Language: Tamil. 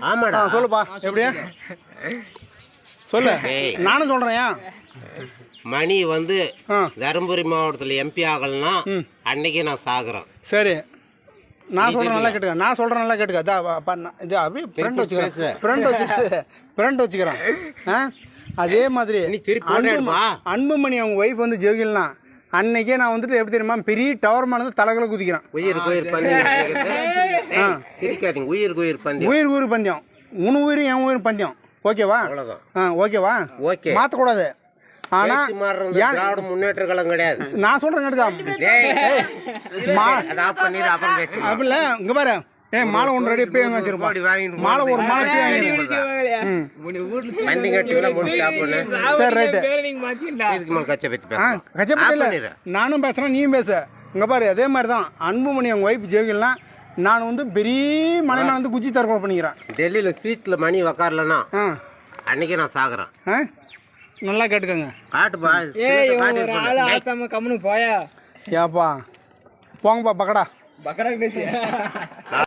ஆமாடா. சொல்லுப்பா. எப்படியா? சொல்லு. ஏய். நானும் சொல்கிறேன் மணி வந்து ஆ. தருமபுரி மாவட்டத்தில் எம்பி ஆகலன்னா. அன்னைக்கு நான் சாகுறேன். சரி. நான் சொல்கிறேன் நல்லா கேட்டுக்க. நான் சொல்கிறேன் நல்லா கேட்டுக்க. நான் இது அப்படியே ஃப்ரெண்ட் வச்சுக்கிறேன். ஃப்ரெண்ட் வச்சுக்கிட்டு ஃப்ரெண்ட் வச்சுக்கிறேன். ஆ? அதே மாதிரி. அன்புமணி அவங்க ஒய்ஃப் வந்து ஜெயிக்கலாம் அன்னைக்கே நான் வந்துட்டு எப்படி தெரியுமா பெரிய டவர் மேலே தலைகளை குதிக்கிறேன். உயிருக்கு உயிர் பந்தயம். ஆ. சிரிக்காதீங்க உயிருக்கு உயிர் பந்தயம். உயிர் உயிர் பந்தயம். உன் உயிர் என் உயிர் பந்தயம். ஓகேவா? அவ்வளோதான் ஆ ஓகேவா? ஓகே. மாற்றக்கூடாது மாறுறது திராவிட முன்னேற்ற கழகம் கிடையாது. நான் சொல்கிறேன் கேட்டுக்கா அப்படி இங்கே பாரு. ஏ மாலை ஒன்று ரெடி போய் வச்சிருப்போம் மாலை ஒரு மாலை போய் வாங்கிட்டு வாங்கிருப்போம் ம். வண்டி கட்டிலாம் முடிச்சு சாப்பிடு சரி ரைட்டு. கச்சப்பட்டு இல்லை. நானும் பேசுகிறேன் நீயும் பேசு. இங்கே பாரு அதே மாதிரி தான் அன்புமணி அவங்க ஒய்ஃப் ஜெயிக்கலாம் நான் வந்து பெரிய மலை வந்து குச்சி தற்கொலை பண்ணிக்கிறேன். டெல்லியில் சீட்டில் மணி உக்காரலன்னா ஆ. அன்னைக்கு நான் சாகுறேன். ஆ? நல்லா கேட்டுக்கோங்க. காட்டுப்பா ஏய் போயா? ஏப்பா போங்கப்பா பக்கடா. பக்கடா பேசியா?